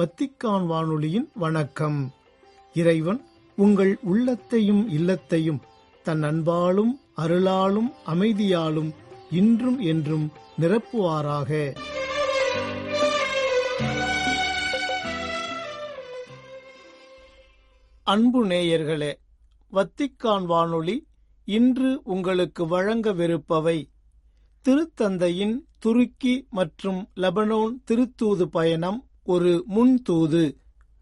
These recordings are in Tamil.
வத்திக்கான் வானொலியின் வணக்கம். இறைவன் உங்கள் உள்ளத்தையும் இல்லத்தையும் தன் அன்பாலும் அருளாலும் அமைதியாலும் இன்றும் என்றும் நிரப்புவாராக. அன்பு நேயர்களே வத்திக்கான் வானொலி இன்று உங்களுக்கு வழங்கவிருப்பவை திருத்தந்தையின் துருக்கி மற்றும் லெபனோன் திருத்தூது பயணம் ஒரு முன்தூது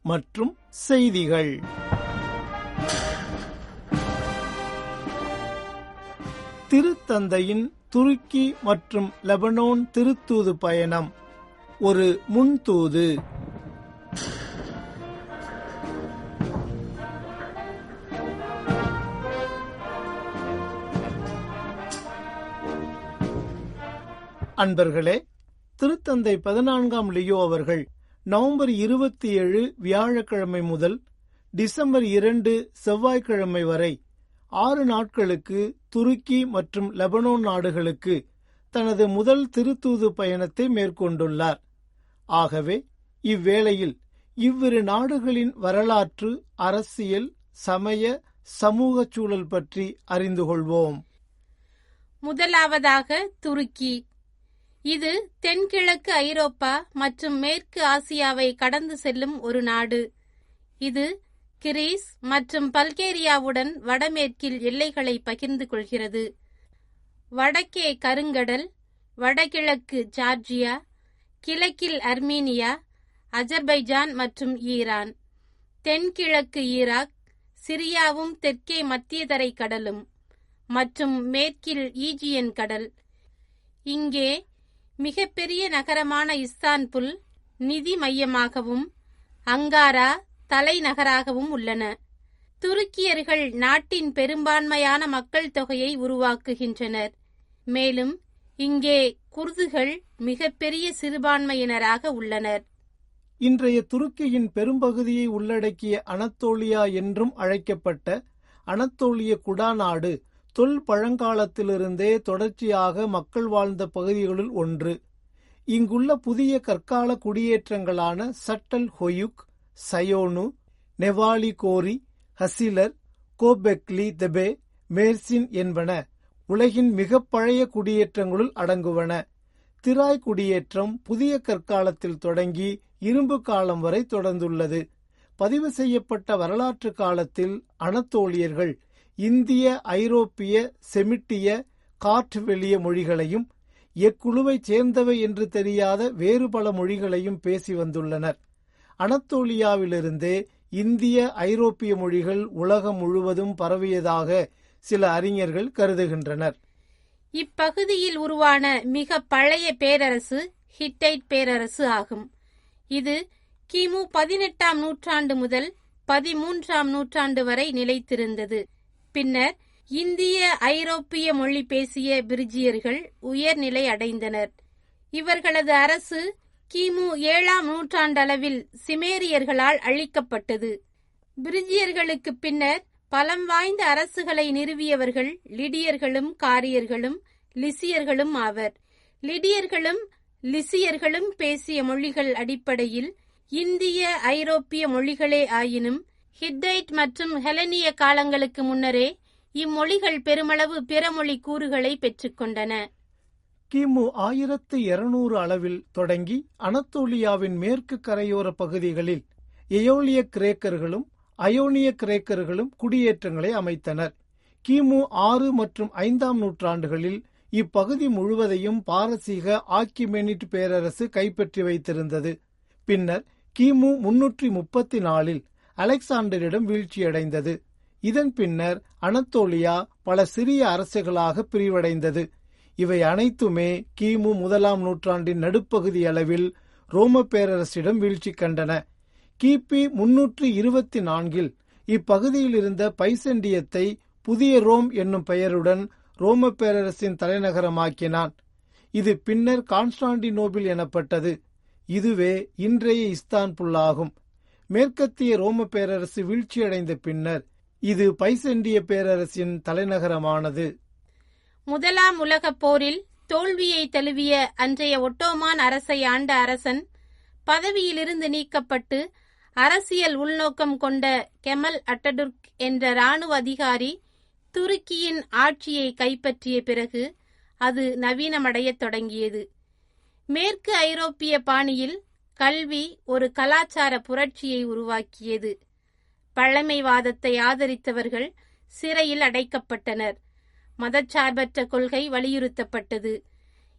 மற்றும் செய்திகள். திருத்தந்தையின் துருக்கி மற்றும் லெபனோன் திருத்தூது பயணம். ஒரு முன்தூது. அன்பர்களே திருத்தந்தை பதினான்காம் லியோ அவர்கள் நவம்பர் இருபத்தி ஏழு வியாழக்கிழமை முதல் டிசம்பர் இரண்டு செவ்வாய்க்கிழமை வரை ஆறு நாட்களுக்கு துருக்கி மற்றும் லெபனோன் நாடுகளுக்கு தனது முதல் திருத்தூது பயணத்தை மேற்கொண்டுள்ளார். ஆகவே இவ்வேளையில் இவ்விரு நாடுகளின் வரலாற்று அரசியல் சமய சமூக சூழல் பற்றி அறிந்து கொள்வோம். முதலாவதாக துருக்கி இது தென்கிழக்கு ஐரோப்பா மற்றும் மேற்கு ஆசியாவை கடந்து செல்லும் ஒரு நாடு. இது கிரீஸ் மற்றும் பல்கேரியாவுடன் வடமேற்கில் எல்லைகளை பகிர்ந்து கொள்கிறது. வடக்கே கருங்கடல் வடகிழக்கு ஜார்ஜியா கிழக்கில் அர்மீனியா அஜர்பைஜான் மற்றும் ஈரான். தென்கிழக்கு ஈராக் சிரியாவும் தெற்கே மத்தியதரை கடலும் மற்றும் மேற்கில் ஈஜியன் கடல். இங்கே மிகப்பெரிய நகரமான இஸ்தான்புல் நிதி மையமாகவும் அங்காரா தலைநகராகவும் உள்ளன. துருக்கியர்கள் நாட்டின் பெரும்பான்மையான மக்கள் தொகையை உருவாக்குகின்றனர். மேலும் இங்கே குர்துகள் மிகப்பெரிய சிறுபான்மையினராக உள்ளனர். இன்றைய துருக்கியின் பெரும்பகுதியை உள்ளடக்கிய அனத்தோலியா என்றும் அழைக்கப்பட்ட அனத்தோலிய குடாநாடு தொல் பழங்காலத்திலிருந்தே தொடர்ச்சியாக மக்கள் வாழ்ந்த பகுதிகளுள் ஒன்று. இங்குள்ள புதிய கற்கால குடியேற்றங்களான சட்டல் ஹொயுக் சயோனு நெவாலி கோரி ஹசிலர் கோபெக்லி தெபே மேர்சின் என்பன உலகின் மிகப் பழைய குடியேற்றங்களுள் அடங்குவன. திராய் குடியேற்றம் புதிய கற்காலத்தில் தொடங்கி இரும்பு காலம் வரை தொடர்ந்துள்ளது. பதிவு செய்யப்பட்ட வரலாற்று காலத்தில் அனத்தோலியர்கள் இந்திய ஐரோப்பிய செமிட்டிய கார்ட்வெளிய மொழிகளையும் எக்குழுவைச் சேர்ந்தவை என்று தெரியாத வேறு பல மொழிகளையும் பேசி வந்துள்ளனர். அனத்தோலியாவிலிருந்தே இந்திய ஐரோப்பிய மொழிகள் உலகம் முழுவதும் பரவியதாக சில அறிஞர்கள் கருதுகின்றனர். இப்பகுதியில் உருவான மிக பழைய பேரரசு ஹிட்டைட் பேரரசு ஆகும். இது கிமு பதினெட்டாம் நூற்றாண்டு முதல் பதிமூன்றாம் நூற்றாண்டு வரை நிலைத்திருந்தது. பின்னர் இந்திய ஐரோப்பிய மொழி பேசிய பிரிஜியர்கள் உயர்நிலை அடைந்தனர். இவர்களது அரசு கிமு ஏழாம் நூற்றாண்டளவில் சிமேரியர்களால் அழிக்கப்பட்டது. பிரிஜியர்களுக்கு பின்னர் பலம் வாய்ந்த அரசுகளை நிறுவியவர்கள் லிடியர்களும் காரியர்களும் லிசியர்களும் ஆவர். லிடியர்களும் லிசியர்களும் பேசிய மொழிகள் அடிப்படையில் இந்திய ஐரோப்பிய மொழிகளே ஆயினும் ஹிட்டைட் மற்றும் ஹெலனிய காலங்களுக்கு முன்னரே இம்மொழிகள் பெருமளவு பிற மொழி கூறுகளை பெற்றுக்கொண்டன. கிமு ஆயிரத்து இருநூறு அளவில் தொடங்கி அனத்தோலியாவின் மேற்கு கரையோர பகுதிகளில் எயோலிய கிரேக்கர்களும் அயோனிய கிரேக்கர்களும் குடியேற்றங்களை அமைத்தனர். கிமு ஆறு மற்றும் ஐந்தாம் நூற்றாண்டுகளில் இப்பகுதி முழுவதையும் பாரசீக ஆக்கிமெனிட் பேரரசு கைப்பற்றி வைத்திருந்தது. பின்னர் கிமு முன்னூற்றி முப்பத்தி நாலில் அலெக்சாண்டரிடம் வீழ்ச்சியடைந்தது. இதன் பின்னர் அனத்தோலியா பல சிறிய அரசுகளாக பிரிவடைந்தது. இவை அனைத்துமே கிமு முதலாம் நூற்றாண்டின் நடுப்பகுதி அளவில் ரோம பேரரசிடம் வீழ்ச்சி கண்டன. கிபி முன்னூற்று இருபத்தி நான்கில் இப்பகுதியில் இருந்த பைசண்டியத்தை புதிய ரோம் என்னும் பெயருடன் ரோம பேரரசின் தலைநகரமாக்கினான். இது பின்னர் கான்ஸ்டாண்டினோபிள் எனப்பட்டது. இதுவே இன்றைய இஸ்தான்புல் ஆகும். மேற்கத்திய ரோம பேரரசு வீழ்ச்சியடைந்த பின்னர் இது பைசண்டிய பேரரசின் தலைநகரமானது. முதலாம் உலகப் போரில் தோல்வியை தழுவிய அன்றைய ஒட்டோமான் அரசை ஆண்ட அரசன் பதவியிலிருந்து நீக்கப்பட்டு அரசியல் உள்நோக்கம் கொண்ட கெமல் அட்டடுர்க் என்ற இராணுவ அதிகாரி துருக்கியின் ஆட்சியை கைப்பற்றிய பிறகு அது நவீனமடையத் தொடங்கியது. மேற்கு ஐரோப்பிய பாணியில் கல்வி ஒரு கலாச்சார புரட்சியை உருவாக்கியது. பழமைவாதத்தை ஆதரித்தவர்கள் சிறையில் அடைக்கப்பட்டனர். மதச்சார்பற்ற கொள்கை வலியுறுத்தப்பட்டது.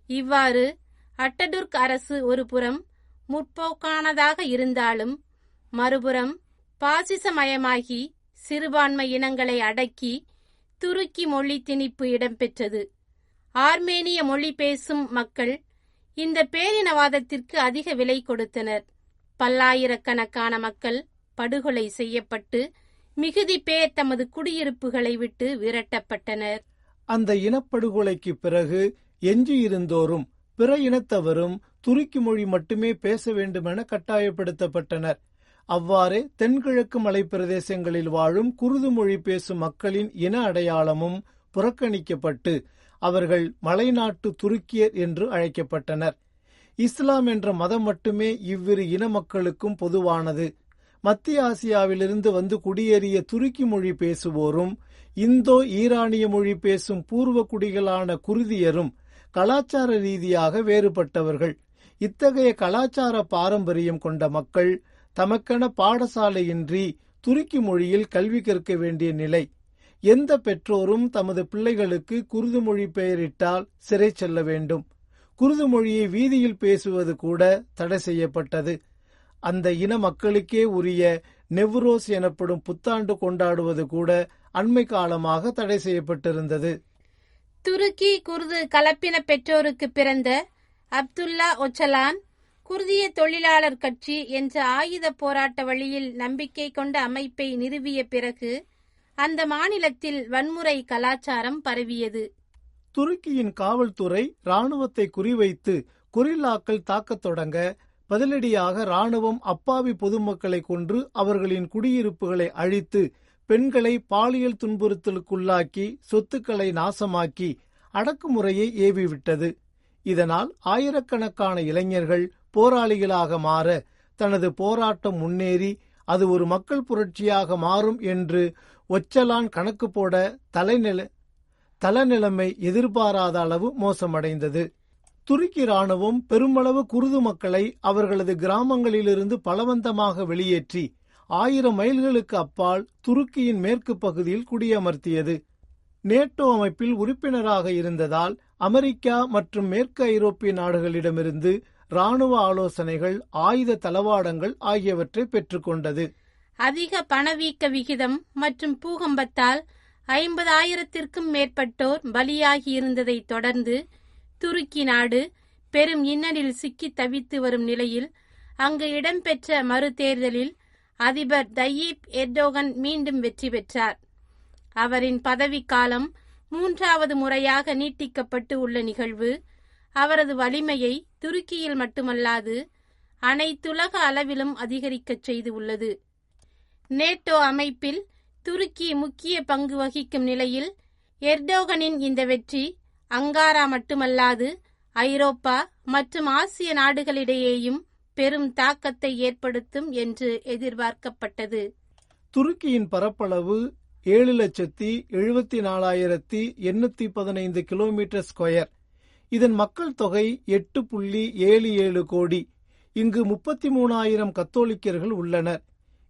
இவ்வாறு அட்டடுர்க் அரசு ஒரு புறம் முற்போக்கானதாக இருந்தாலும் மறுபுறம் பாசிசமயமாகி சிறுபான்மை இனங்களை அடக்கி துருக்கி மொழி திணிப்பு இடம்பெற்றது. ஆர்மேனிய மொழி பேசும் மக்கள் இந்த பேரினவாதத்திற்கு அதிக விலை கொடுத்தனர். பல்லாயிரக்கணக்கான மக்கள் படுகொலை செய்யப்பட்டு மிகுதி பேர் தமது குடியிருப்புகளை விட்டு விரட்டப்பட்டனர். அந்த இனப்படுகொலைக்கு பிறகு எஞ்சியிருந்தோரும் பிற இனத்தவரும் துருக்கி மொழி மட்டுமே பேச வேண்டுமென கட்டாயப்படுத்தப்பட்டனர். அவ்வாறே தென்கிழக்கு மலைப்பிரதேசங்களில் வாழும் குருது மொழி பேசும் மக்களின் இன அடையாளமும் புறக்கணிக்கப்பட்டு அவர்கள் மலைநாட்டு துருக்கியர் என்று அழைக்கப்பட்டனர். இஸ்லாம் என்ற மதம் மட்டுமே இவ்விரு இன மக்களுக்கும் பொதுவானது. மத்திய ஆசியாவிலிருந்து வந்து குடியேறிய துருக்கி மொழி பேசுவோரும் இந்தோ ஈரானிய மொழி பேசும் பூர்வ குடிகளான குருதியரும் கலாச்சார ரீதியாக வேறுபட்டவர்கள். இத்தகைய கலாச்சார பாரம்பரியம் கொண்ட மக்கள் தமக்கென பாடசாலையின்றி துருக்கி மொழியில் கல்வி கற்க வேண்டிய நிலை. எந்த பெற்றோரும் தமது பிள்ளைகளுக்கு குருது மொழி பெயரிட்டால் சிறை செல்ல வேண்டும். குருது மொழியை வீதியில் பேசுவது கூட தடை செய்யப்பட்டது. அந்த இன மக்களுக்கே உரிய நெவ்ரோஸ் எனப்படும் புத்தாண்டு கொண்டாடுவது கூட அண்மை காலமாக தடை செய்யப்பட்டிருந்தது. துருக்கி குர்து கலப்பின பெற்றோருக்கு பிறந்த அப்துல்லா ஒச்சலான் குர்திய தொழிலாளர் கட்சி என்ற ஆயுத போராட்ட வழியில் நம்பிக்கை கொண்ட அமைப்பை நிறுவிய பிறகு அந்த மாநிலத்தில் வன்முறை கலாச்சாரம் பரவியது. துருக்கியின் காவல்துறை ராணுவத்தை குறிவைத்து கொரில்லாக்கள் தாக்கத் தொடங்க பதிலடியாக ராணுவம் அப்பாவி பொதுமக்களை கொன்று அவர்களின் குடியிருப்புகளை அழித்து பெண்களை பாலியல் துன்புறுத்தலுக்குள்ளாக்கி சொத்துக்களை நாசமாக்கி அடக்குமுறையை ஏவிவிட்டது. இதனால் ஆயிரக்கணக்கான இளைஞர்கள் போராளிகளாக மாற தனது போராட்டம் முன்னேறி அது ஒரு மக்கள் புரட்சியாக மாறும் என்று ஒச்சலான் கணக்கு போட தலைநில தலநிலைமை எதிர்பாராத அளவு மோசமடைந்தது. துருக்கி ராணுவம் பெருமளவு குருது மக்களை அவர்களது கிராமங்களிலிருந்து பலவந்தமாக வெளியேற்றி ஆயிரம் மைல்களுக்கு அப்பால் துருக்கியின் மேற்கு பகுதியில் குடியமர்த்தியது. நேட்டோ அமைப்பில் உறுப்பினராக இருந்ததால் அமெரிக்கா மற்றும் மேற்கு ஐரோப்பிய நாடுகளிடமிருந்து ராணுவ ஆலோசனைகள் ஆயுத தளவாடங்கள் ஆகியவற்றை பெற்றுக்கொண்டது. அதிக பணவீக்க விகிதம் மற்றும் பூகம்பத்தால் ஐம்பதாயிரத்திற்கும் மேற்பட்டோர் பலியாகியிருந்ததை தொடர்ந்து துருக்கி நாடு பெரும் இன்னலில் சிக்கி தவித்து வரும் நிலையில் அங்கு இடம்பெற்ற மறுதேர்தலில் அதிபர் தயீப் எர்டோகன் மீண்டும் வெற்றி பெற்றார். அவரின் பதவிக்காலம் மூன்றாவது முறையாக நீட்டிக்கப்பட்டு உள்ள நிகழ்வு அவரது வலிமையை துருக்கியில் மட்டுமல்லாது அனைத்துலக அளவிலும் அதிகரிக்கச் செய்து உள்ளது. நேட்டோ அமைப்பில் துருக்கி முக்கிய பங்கு வகிக்கும் நிலையில் எர்டோகனின் இந்த வெற்றி அங்காரா மட்டுமல்லாது ஐரோப்பா மற்றும் ஆசிய நாடுகளிடையேயும் பெரும் தாக்கத்தை ஏற்படுத்தும் என்று எதிர்பார்க்கப்பட்டது. துருக்கியின் பரப்பளவு ஏழு லட்சத்தி எழுபத்தி நாலாயிரத்தி எண்ணூத்தி பதினைந்து கிலோமீட்டர் ஸ்கொயர். இதன் மக்கள் தொகை எட்டு புள்ளி ஏழு ஏழு கோடி. இங்கு முப்பத்தி மூணாயிரம் கத்தோலிக்கர்கள் உள்ளனர்.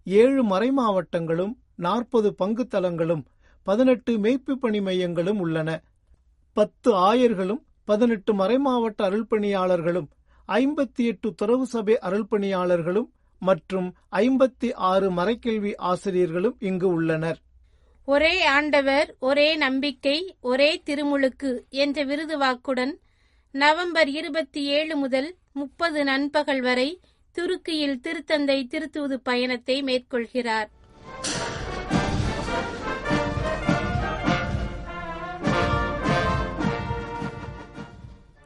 ஏழு மறைமாவட்டங்களும் நாற்பது பங்குத்தலங்களும் பதினெட்டு மேய்ப்பு பணி மையங்களும் உள்ளன. பத்து ஆயர்களும் பதினெட்டு மறைமாவட்ட அருள்பணியாளர்களும் ஐம்பத்தி எட்டு துறவு சபை அருள்பணியாளர்களும் மற்றும் ஐம்பத்தி ஆறு மறைக்கல்வி ஆசிரியர்களும் இங்கு உள்ளனர். ஒரே ஆண்டவர் ஒரே நம்பிக்கை ஒரே திருமுழுக்கு என்ற விருது வாக்குடன் நவம்பர் இருபத்தி ஏழு முதல் முப்பது நண்பகல் வரை துருக்கியில் திருத்தந்தை திருத்தூது பயணத்தை மேற்கொள்கிறார்.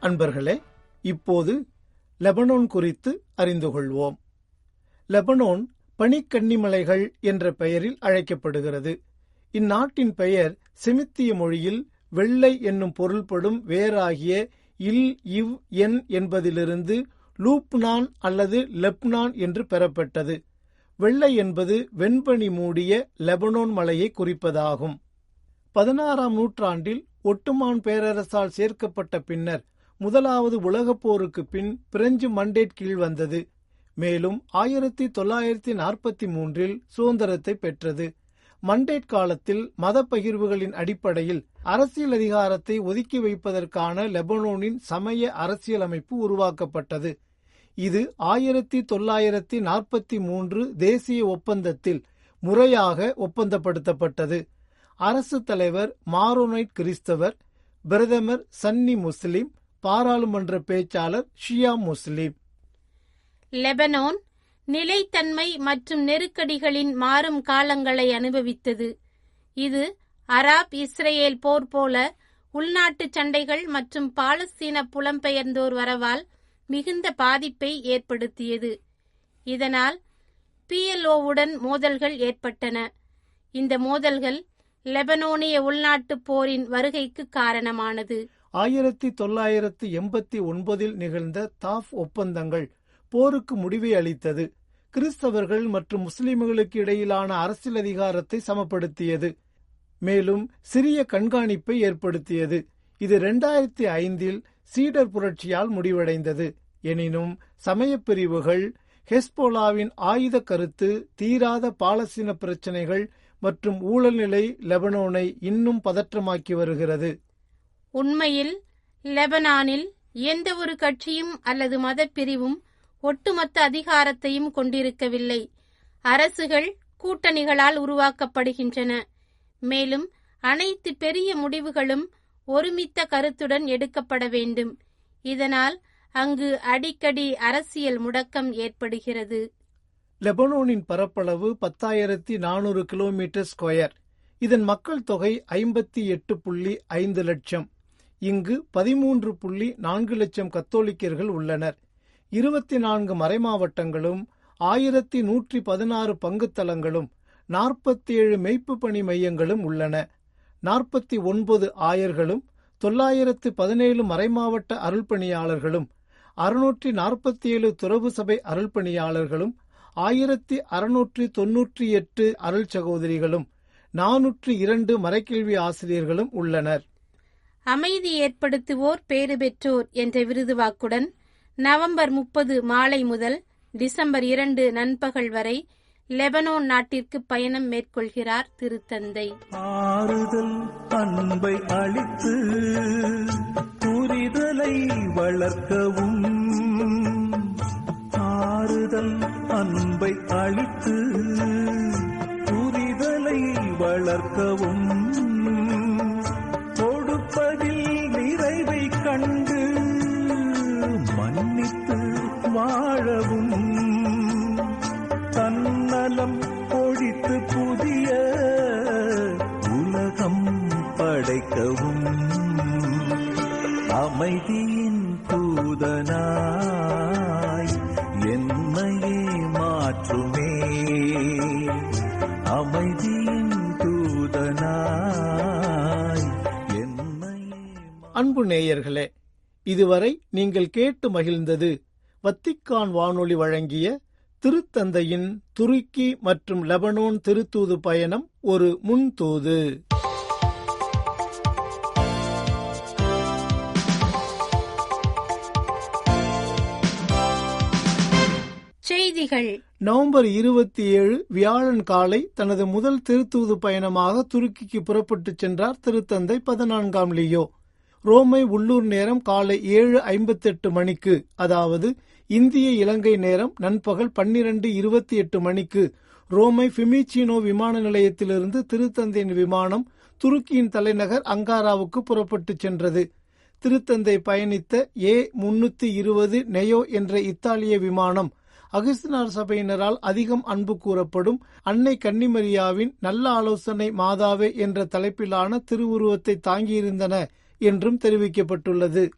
அன்பர்களே இப்போது லெபனோன் குறித்து அறிந்து கொள்வோம். லெபனோன் பனிக்கன்னிமலைகள் என்ற பெயரில் அழைக்கப்படுகிறது. இந்நாட்டின் பெயர் செமித்திய மொழியில் வெள்ளை என்னும் பொருள்படும் வேறாகிய இல் இவ் என் என்பதிலிருந்து லூப்னான் அல்லது லெப்னான் என்று பெறப்பட்டது. வெள்ளை என்பது வெண்பனி மூடிய லெபனோன் மலையை குறிப்பதாகும். பதினாறாம் நூற்றாண்டில் ஒட்டுமான் பேரரசால் சேர்க்கப்பட்ட பின்னர் முதலாவது உலகப் போருக்கு பின் பிரெஞ்சு மண்டேட் கீழ் வந்தது. மேலும் ஆயிரத்தி தொள்ளாயிரத்தி நாற்பத்தி மூன்றில் சுதந்திரத்தை பெற்றது. மண்டேட் காலத்தில் மத பகிர்வுகளின் அடிப்படையில் அரசியல் அதிகாரத்தை ஒதுக்கி வைப்பதற்கான லெபனோனின் சமய அரசியலமைப்பு உருவாக்கப்பட்டது. இது ஆயிரத்தி தொள்ளாயிரத்தி நாற்பத்தி மூன்று தேசிய ஒப்பந்தத்தில் முறையாக ஒப்பந்தப்படுத்தப்பட்டது. அரசு தலைவர் மாரோனைட் கிறிஸ்தவர் பிரதமர் சன்னி முஸ்லிம் பாராளுமன்ற பேச்சாளர் ஷியா முஸ்லிம். லெபனோன் நிலைத்தன்மை மற்றும் நெருக்கடிகளின் மாறும் காலங்களை அனுபவித்தது. இது அராப் இஸ்ரேல் போர் போல உள்நாட்டு சண்டைகள் மற்றும் பாலஸ்தீன புலம்பெயர்ந்தோர் வரவால் மிகுந்த பாதிப்பை ஏற்படுத்தியது. இதனால் பிஎல்ஓவுடன் மோதல்கள் ஏற்பட்டன. இந்த மோதல்கள் லெபனோனிய உள்நாட்டுப் போரின் வருகைக்கு காரணமானது. ஆயிரத்தி தொள்ளாயிரத்தி எண்பத்தி ஒன்பதில் நிகழ்ந்த தாஃப் ஒப்பந்தங்கள் போருக்கு முடிவை அளித்தது. கிறிஸ்தவர்கள் மற்றும் முஸ்லிம்களுக்கு இடையிலான அரசியல் அதிகாரத்தை சமப்படுத்தியது. மேலும் சிறிய கண்காணிப்பை ஏற்படுத்தியது. இது இரண்டாயிரத்தி ஐந்தில் சீடர் புரட்சியால் முடிவடைந்தது. எனினும் சமயப் பிரிவுகள் ஹெஸ்போலாவின் ஆயுத கருத்து தீராத பாலஸ்தீன பிரச்சினைகள் மற்றும் ஊழல்நிலை லெபனோனை இன்னும் பதற்றமாக்கி வருகிறது. உண்மையில் லெபனானில் எந்த ஒரு கட்சியும் அல்லது மதப்பிரிவும் ஒட்டுமொத்த அதிகாரத்தையும் கொண்டிருக்கவில்லை. அரசுகள் கூட்டணிகளால் உருவாக்கப்படுகின்றன. மேலும் அனைத்து பெரிய முடிவுகளும் ஒருமித்த கருத்துடன் எடுக்கப்பட வேண்டும். இதனால் அங்கு அடிக்கடி அரசியல் முடக்கம் ஏற்படுகிறது. லெபனோனின் பரப்பளவு பத்தாயிரத்தி நானூறு கிலோமீட்டர் ஸ்கொயர். இதன் மக்கள் தொகை ஐம்பத்தி எட்டு புள்ளி ஐந்து லட்சம். இங்கு பதிமூன்று புள்ளி நான்கு லட்சம் கத்தோலிக்கர்கள் உள்ளனர். இருபத்தி நான்கு மறைமாவட்டங்களும் ஆயிரத்தி நூற்றி பதினாறு பங்குத்தலங்களும் நாற்பத்தி ஏழு மெய்ப்பு பணி மையங்களும் உள்ளன. நாற்பத்தி ஒன்பது ஆயர்களும் தொள்ளாயிரத்து பதினேழு மறைமாவட்ட அருள்பணியாளர்களும் அறுநூற்றி நாற்பத்தி ஏழு துறவு சபை அருள்பணியாளர்களும் ஆயிரத்தி அறுநூற்றி தொன்னூற்றி எட்டு அருள் சகோதரிகளும் நானூற்றி இரண்டு மறைக்கல்வி ஆசிரியர்களும் உள்ளனர். அமைதி ஏற்படுத்துவோர் பேறு பெற்றோர் என்ற விருது வாக்குடன் நவம்பர் முப்பது மாலை முதல் டிசம்பர் இரண்டு நண்பகல் வரை லெபனோன் நாட்டிற்கு பயணம் மேற்கொள்கிறார் திருத்தந்தை ஆறுதல் அன்பை அளித்து புரிதலை வளர்க்கவும். ஆறுதல் அன்பை அளித்து புரிதலை வளர்க்கவும். கொடுப்பதில் நிறைவை கண்டு மன்னித்து வாழவும். தன்னலம் ஒழித்து புதிய உலகம் படைக்கவும். அமைதியின் தூதனாய் என்னையே மாற்றுமே. அமைதியின் தூதனாய் என்னையே அன்பு நேயர்களே இதுவரை நீங்கள் கேட்டு மகிழ்ந்தது வத்திக்கான் வானொலி வழங்கிய திருத்தந்தையின் துருக்கி மற்றும் லெபனோன் திருத்தூது பயணம் ஒரு முன்தூது. செய்திகள். நவம்பர் இருபத்தி ஏழு வியாழன் காலை தனது முதல் திருத்தூது பயணமாக துருக்கிக்கு புறப்பட்டுச் சென்றார் திருத்தந்தை பதினான்காம் லியோ. ரோமை உள்ளூர் நேரம் காலை ஏழு ஐம்பத்தெட்டு மணிக்கு அதாவது இந்திய இலங்கை நேரம் நண்பகல் பன்னிரண்டு இருபத்தி எட்டு மணிக்கு ரோமை ஃபிமிச்சினோ விமான நிலையத்திலிருந்து திருத்தந்தையின் விமானம் துருக்கியின் தலைநகர் அங்காராவுக்கு புறப்பட்டுச் சென்றது. திருத்தந்தை பயணித்த ஏ முன்னூத்தி இருபது நெயோ என்ற இத்தாலிய விமானம் அகஸ்தினார் சபையினரால் அதிகம் அன்பு கூறப்படும் அன்னை கன்னிமரியாவின் நல்ல ஆலோசனை மாதாவே என்ற தலைப்பிலான திருவுருவத்தை தாங்கியிருந்தன. என்றும் தெரிவிக்கப்பட்டுள்ளது.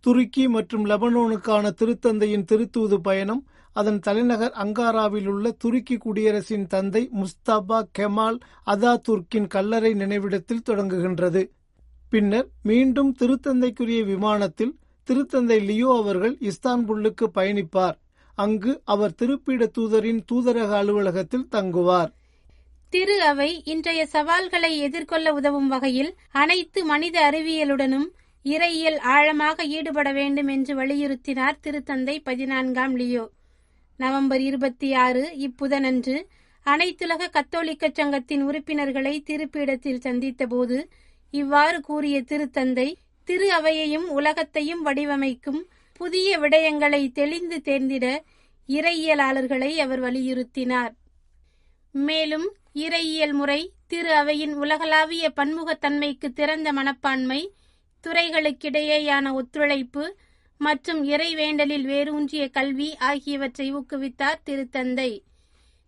துருக்கி மற்றும் லெபனோனுக்கான திருத்தந்தையின் திருத்தூது பயணம் அதன் தலைநகர் அங்காராவில் உள்ள துருக்கி குடியரசின் தந்தை முஸ்தபா கெமால் அதா துர்க்கின் கல்லறை நினைவிடத்தில் தொடங்குகின்றது. பின்னர் மீண்டும் திருத்தந்தைக்குரிய விமானத்தில் திருத்தந்தை லியோ அவர்கள் இஸ்தான்புல்லுக்கு பயணிப்பார். அங்கு அவர் திருப்பீட தூதரின் தூதரக அலுவலகத்தில் தங்குவார். திரு அவை இன்றைய சவால்களை எதிர்கொள்ள உதவும் வகையில் அனைத்து மனித அறிவியலுடனும் இறையியல் ஆழமாக ஈடுபட வேண்டும் என்று வலியுறுத்தினார் திருத்தந்தை பதினான்காம் லியோ. நவம்பர் இருபத்தி ஆறு இப்புதனன்று அனைத்துலக கத்தோலிக்க சங்கத்தின் உறுப்பினர்களை திருப்பீடத்தில் சந்தித்தபோது இவ்வாறு கூறிய திருத்தந்தை திரு அவையையும் உலகத்தையும் வடிவமைக்கும் புதிய விடயங்களை தெளிந்து தேர்ந்திட இறையியலாளர்களை அவர் வலியுறுத்தினார். மேலும் இறையியல் முறை திரு அவையின் உலகளாவிய பன்முகத்தன்மைக்கு திறந்த மனப்பான்மை துறைகளுக்கிடையேயான ஒத்துழைப்பு மற்றும் இறைவேண்டலில் வேரூன்றிய கல்வி ஆகியவற்றை ஊக்குவித்தார் திருத்தந்தை.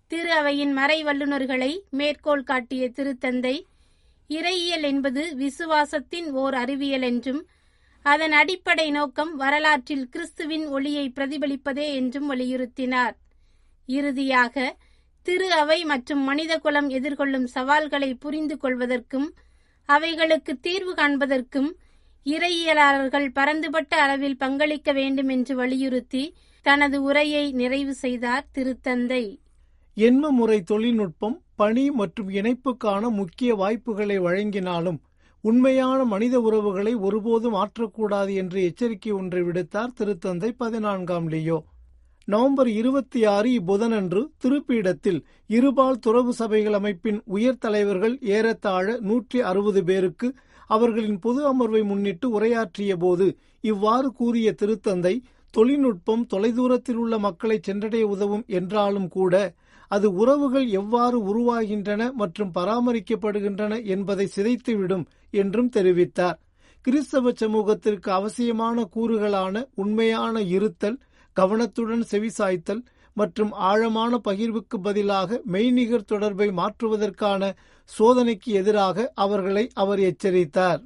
திரு அவையின் மறை வல்லுநர்களை மேற்கோள் காட்டிய திருத்தந்தை இறையியல் என்பது விசுவாசத்தின் ஓர் அறிவியல் என்றும் அதன் அடிப்படை நோக்கம் வரலாற்றில் கிறிஸ்துவின் ஒளியை பிரதிபலிப்பதே என்றும் வலியுறுத்தினார். இறுதியாக திரு அவை மற்றும் மனிதகுலம் எதிர்கொள்ளும் சவால்களை புரிந்து கொள்வதற்கும் அவைகளுக்கு தீர்வு காண்பதற்கும் இறையியலாளர்கள் பரந்துபட்ட அளவில் பங்களிக்க வேண்டும் என்று வலியுறுத்தி தனது உரையை நிறைவு செய்தார் திருத்தந்தை. எண்ம முறை தொழில்நுட்பம் பணி மற்றும் இணைப்புக்கான முக்கிய வாய்ப்புகளை வழங்கினாலும் உண்மையான மனித உறவுகளை ஒருபோதும் மாற்றக்கூடாது என்று எச்சரிக்கை ஒன்றை விடுத்தார் திருத்தந்தை பதினான்காம் லியோ. நவம்பர் இருபத்தி ஆறு இப்புதனன்று திருப்பீடத்தில் இருபால் துறவு சபைகள் அமைப்பின் உயர் தலைவர்கள் ஏறத்தாழ நூற்றி அறுபது பேருக்கு அவர்களின் பொது அமர்வை முன்னிட்டு உரையாற்றிய போது இவ்வாறு கூறிய திருத்தந்தை தொழில்நுட்பம் தொலைதூரத்தில் உள்ள மக்களை சென்றடைய உதவும் என்றாலும் கூட அது உறவுகள் எவ்வாறு உருவாகின்றன மற்றும் பராமரிக்கப்படுகின்றன என்பதை சிதைத்துவிடும் என்றும் தெரிவித்தார். கிறிஸ்தவ சமூகத்திற்கு அவசியமான கூறுகளான உண்மையான இருத்தல் கவனத்துடன் செவிசாய்த்தல் மற்றும் ஆழமான பகிர்வுக்கு பதிலாக மெய்நிகர் தொடர்பை மாற்றுவதற்கான சோதனைக்கு எதிராக அவர்களை அவர் எச்சரித்தார்.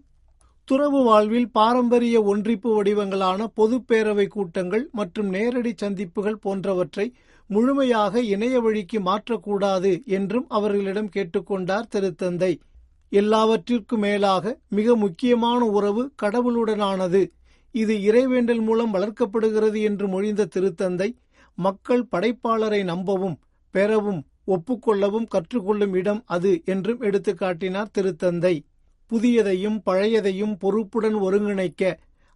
துறவு வாழ்வில் பாரம்பரிய ஒன்றிப்பு வடிவங்களான பொதுப் பேரவை கூட்டங்கள் மற்றும் நேரடி சந்திப்புகள் போன்றவற்றை முழுமையாக இணைய வழிக்கு மாற்றக்கூடாது என்றும் அவர்களிடம் கேட்டுக்கொண்டார் திருத்தந்தை. எல்லாவற்றிற்கும் மேலாக மிக முக்கியமான உறவு கடவுளுடனானது. இது இறைவேண்டல் மூலம் வளர்க்கப்படுகிறது என்று மொழிந்த திருத்தந்தை மக்கள் படைப்பாளரை நம்பவும் பெறவும் ஒப்புக்கொள்ளவும் கற்றுக்கொள்ளும் இடம் அது என்றும் எடுத்துக்காட்டினார் திருத்தந்தை. புதியதையும் பழையதையும் பொறுப்புடன் ஒருங்கிணைக்க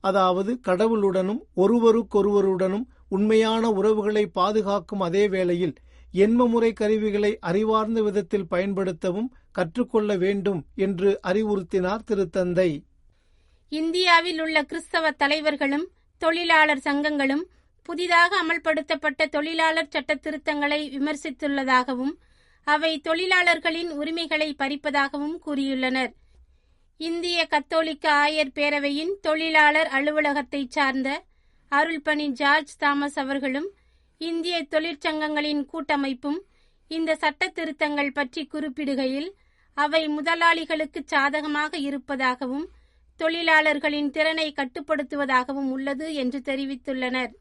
அதாவது கடவுளுடனும் ஒருவருக்கொருவருடனும் உண்மையான உறவுகளை பாதுகாக்கும் அதே வேளையில் எண்மமுறை கருவிகளை அறிவார்ந்த விதத்தில் பயன்படுத்தவும் கற்றுக்கொள்ள வேண்டும் என்று அறிவுறுத்தினார் திருத்தந்தை. இந்தியாவில் உள்ள கிறிஸ்தவ தலைவர்களும் தொழிலாளர் சங்கங்களும் புதிதாக அமல்படுத்தப்பட்ட தொழிலாளர் சட்ட திருத்தங்களை விமர்சித்துள்ளதாகவும் அவை தொழிலாளர்களின் உரிமைகளை பறிப்பதாகவும் கூறியுள்ளனர். இந்திய கத்தோலிக்க ஆயர் பேரவையின் தொழிலாளர் அலுவலகத்தை சார்ந்த அருள்பணி ஜார்ஜ் தாமஸ் அவர்களும் இந்திய தொழிற்சங்கங்களின் கூட்டமைப்பும் இந்த சட்ட திருத்தங்கள் பற்றி குறிப்பிடுகையில் அவை முதலாளிகளுக்கு சாதகமாக இருப்பதாகவும் தொழிலாளர்களின் திறனை கட்டுப்படுத்துவதாகவும் உள்ளது என்று தெரிவித்துள்ளனர்.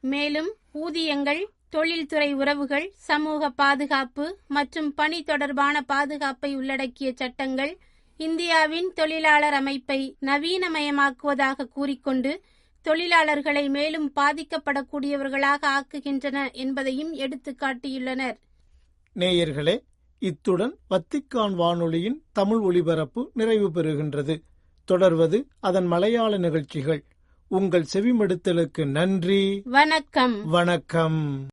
மேலும் ஊதியங்கள் தொழில்துறை உறவுகள் சமூக பாதுகாப்பு மற்றும் பணி தொடர்பான பாதுகாப்பை உள்ளடக்கிய சட்டங்கள் இந்தியாவின் தொழிலாளர் அமைப்பை நவீனமயமாக்குவதாக கூறிக்கொண்டு தொழிலாளர்களை மேலும் பாதிக்கப்படக்கூடியவர்களாக ஆக்குகின்றன என்பதையும் எடுத்துக்காட்டியுள்ளனர். நேயர்களே இத்துடன் வத்திக்கான் வானொலியின் தமிழ் ஒலிபரப்பு நிறைவு பெறுகின்றது. தொடர்வது அதன் மலையாள நிகழ்ச்சிகள். உங்கள் செவிமடுத்தலுக்கு நன்றி. வணக்கம். வணக்கம்.